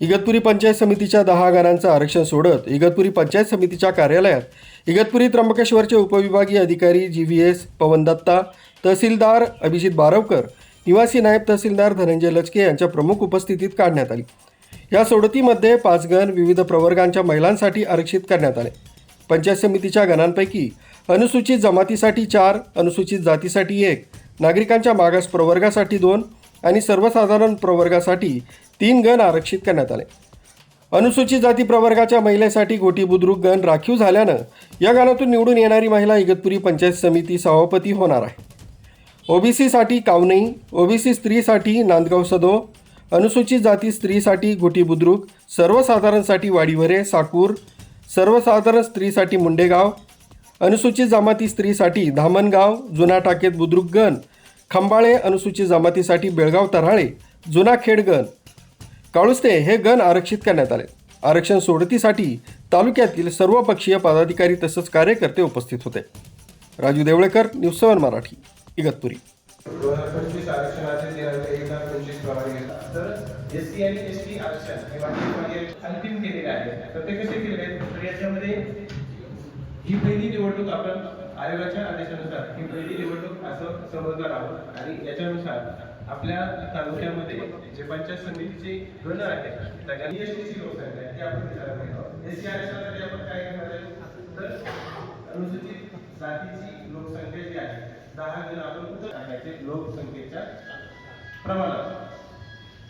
इगतपुरी पंचायत समितीच्या दहा गणांचं आरक्षण सोडत इगतपुरी पंचायत समितीच्या कार्यालयात इगतपुरी त्र्यंबकेश्वरचे उपविभागीय अधिकारी G V S Pawan Datta तहसीलदार अभिजित बारवकर निवासी नायब तहसीलदार धनंजय लचके यांच्या प्रमुख उपस्थितीत काढण्यात आली. या सोडतीमध्ये पाच गण विविध प्रवर्गांच्या महिलांसाठी आरक्षित करण्यात आले. पंचायत समितीच्या गणांपैकी अनुसूचित जमातीसाठी चार अनुसूचित जातीसाठी एक नागरिकांच्या मागास प्रवर्गासाठी दोन आणि सर्वसाधारण प्रवर्गासाठी तीन गण आरक्षित करण्यात आले. अनुसूचित जाती प्रवर्गाच्या महिलेसाठी गोटी बुद्रुक गण राखीव झाल्यानं या गणातून निवडून येणारी महिला इगतपुरी पंचायत समिती सभापती होणार आहे. ओबीसीसाठी कावनई ओबीसी स्त्रीसाठी नांदगाव सदो अनुसूचित जाती स्त्रीसाठी गोटी बुद्रुक सर्वसाधारणसाठी वाडीवरे साकूर सर्वसाधारण स्त्रीसाठी मुंडेगाव अनुसूचित जमाती स्त्रीसाठी धामणगाव जुना टाकेत बुद्रुक गण खंबाळे अनुसूचित जमातीसाठी बेळगाव तऱ्हाळे जुना खेडगण काळुस्ते हे गण आरक्षित करण्यात आले. आरक्षण सोडतीसाठी तालुक्यातील सर्व पक्षीय पदाधिकारी तसंच कार्यकर्ते उपस्थित होते. Raju Deolekar news seven Marathi Igatpuri. दोन हजार पंचवीस आरक्षणाचे दिनांक एक लाख पंचवीस प्रमाणे तर एस सी आणि एस टी आरक्षण हे अंतिम केलेले आहे. तर ते कसे केलेले आहेत तर याच्यामध्ये ही पहिली निवडणूक आपण आयोगाच्या आदेशानुसार ही पहिली निवडणूक असं समजणार आहोत. आणि याच्यानुसार आपल्या तालुक्यामध्ये जे पंचायत समितीचे गण आहेत त्याच्या एस लोकसंख्या आहे, ती आपण विचारात घेत आरक्षणासाठी आपण काय करणार आहे? तर अनुसूचित जातीची लोकसंख्या जी आहे दहा गण आपण कुठं टाकायचे लोकसंख्येच्या प्रमाणात.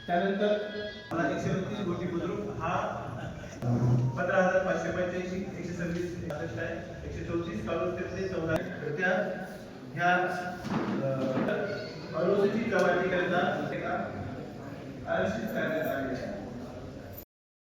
त्यानंतर मला एकशे बत्तीस गोटी बुद्रुक हा पंधरा हजार पाचशे पंच्याऐंशी एकशे सव्वीस एकशे चौतीस कालोत्तरचे चौदा तर त्या ह्या अनुसूचित जमातीकरिता